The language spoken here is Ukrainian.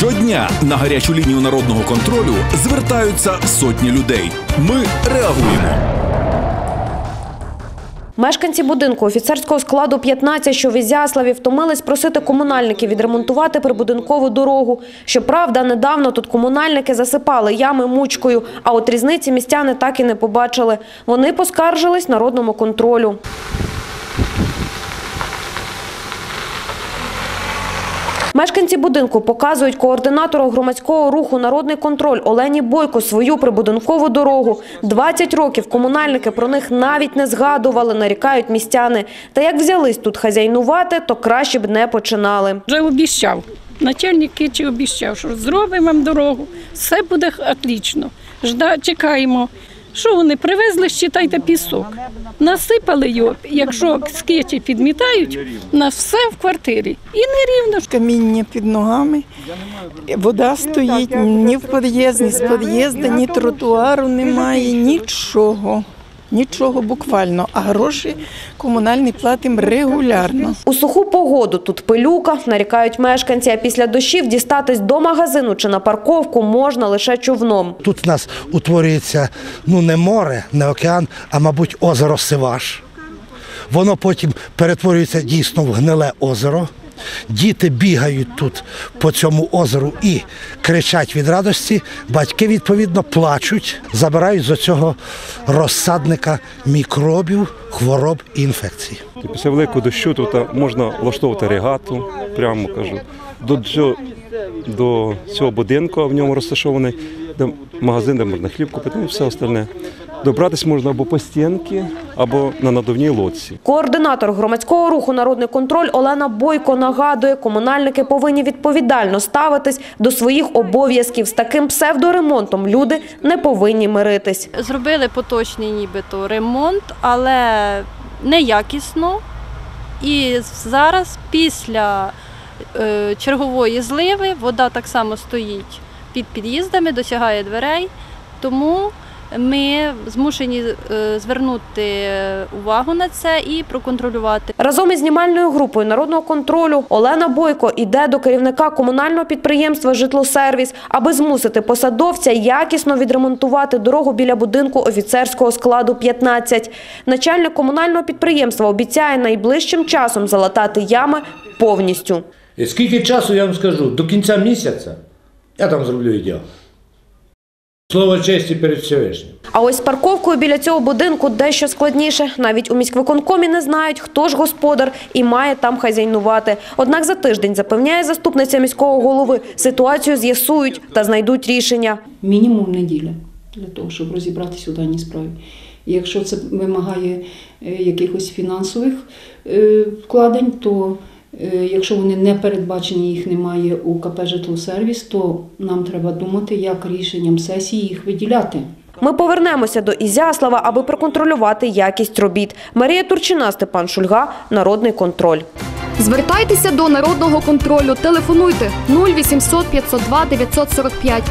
Щодня на гарячу лінію народного контролю звертаються сотні людей. Ми реагуємо. Мешканці будинку офіцерського складу 15, що в Ізяславі, втомились просити комунальників відремонтувати прибудинкову дорогу. Щоправда, недавно тут комунальники засипали ями мучкою, а от різниці містяни так і не побачили. Вони поскаржились народному контролю. Мешканці будинку показують координатору громадського руху «Народний контроль» Олені Бойко свою прибудинкову дорогу. 20 років комунальники про них навіть не згадували, нарікають містяни. Та як взялись тут хазяйнувати, то краще б не починали. Вже обіцяв. Начальник Кичі обіцяв, що зробимо вам дорогу, все буде отлично. Жда, чекаємо. Що вони привезли, считайте пісок. Насипали його, якщо скичі підмітають, на все в квартирі. І нерівно. каміння під ногами. Вода стоїть ні в під'їзді, з під'їзду, ні тротуару немає, нічого. Нічого буквально. А гроші комунальні платимо регулярно. У суху погоду тут пилюка, нарікають мешканці, а після дощів дістатись до магазину чи на парковку можна лише човном. Тут в нас утворюється ну не море, не океан, а мабуть озеро Сиваш. Воно потім перетворюється дійсно в гниле озеро. Діти бігають тут по цьому озеру і кричать від радості. Батьки відповідно плачуть, забирають з цього розсадника мікробів, хвороб і інфекцій. Після великого дощу тут можна влаштовувати регату, прямо кажу. До, цього- до цього будинку в ньому розташований де магазин, де можна хліб купити і все остальне. Добратися можна або по стінки, або на надувній лодці. Координатор громадського руху «Народний контроль» Олена Бойко нагадує, комунальники повинні відповідально ставитись до своїх обов'язків. З таким псевдоремонтом люди не повинні миритись. Зробили поточний нібито ремонт, але неякісно. І зараз, після е, чергової зливи, вода так само стоїть під під'їздами, досягає дверей. Тому ми змушені е, звернути увагу на це і проконтролювати. Разом із знімальною групою народного контролю Олена Бойко іде до керівника комунального підприємства «Житлосервіс», аби змусити посадовця якісно відремонтувати дорогу біля будинку офіцерського складу 15. Начальник комунального підприємства обіцяє найближчим часом залатати ями повністю. Скільки часу я вам скажу? До кінця місяця я там зроблю ідеал. Слово честі перед Всевишнім. А ось з парковкою біля цього будинку дещо складніше. Навіть у міськвиконкомі не знають, хто ж господар і має там хазяйнувати. Однак за тиждень, запевняє заступниця міського голови, ситуацію з'ясують та знайдуть рішення. мінімум неділя для того, щоб розібратися у даній справі. І якщо це вимагає е, якихось фінансових е, вкладень, то якщо вони не передбачені, їх немає у КП «Житлосервіс», то нам треба думати, як рішенням сесії їх виділяти. Ми повернемося до Ізяслава, аби проконтролювати якість робіт. Марія Турчина, Степан Шульга, Народний контроль. Звертайтеся до народного контролю. Телефонуйте 0800 502 945